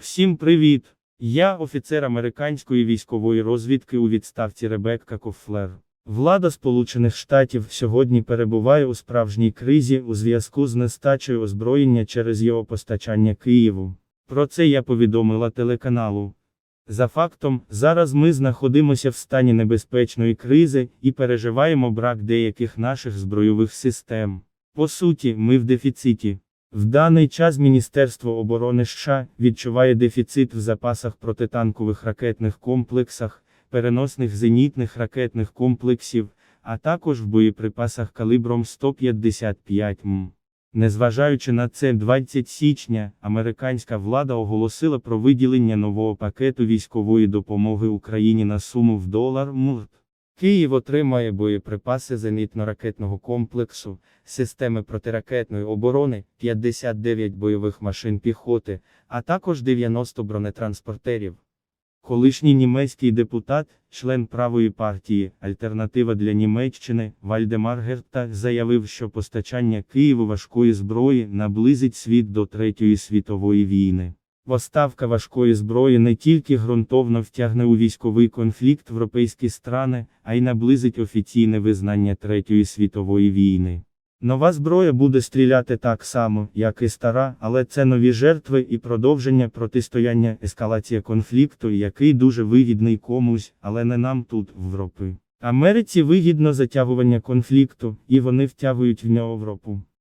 Всім привіт! Я офіцер американської військової розвідки у відставці Ребекка Кофлер. Влада Сполучених Штатів сьогодні перебуває у справжній кризі у зв'язку з нестачею озброєння через його постачання Києву. Про це я повідомила телеканалу. За фактом, зараз ми знаходимося в стані небезпечної кризи і переживаємо брак деяких наших збройових систем. По суті, ми в дефіциті. В даний час Міністерство оборони США відчуває дефіцит в запасах протитанкових ракетних комплексах, переносних зенітних ракетних комплексів, а також в боєприпасах калібром 155 м. Незважаючи на це, 20 січня американська влада оголосила про виділення нового пакету військової допомоги Україні на суму в долар МУРТ. Київ отримає боєприпаси зенітно-ракетного комплексу, системи протиракетної оборони, 59 бойових машин піхоти, а також 90 бронетранспортерів. Колишній німецький депутат, член правої партії Альтернатива для Німеччини Вальдемар Герта заявив, що постачання Києву важкої зброї наблизить світ до Третьої світової війни. Поставка важкої зброї не тільки ґрунтовно втягне у військовий конфлікт європейські страни, а й наблизить офіційне визнання Третьої світової війни. Нова зброя буде стріляти так само, як і стара, але це нові жертви і продовження протистояння ескалація конфлікту, який дуже вигідний комусь, але не нам тут, в Європі. Америці вигідно затягування конфлікту, і вони втягують в нього Європу.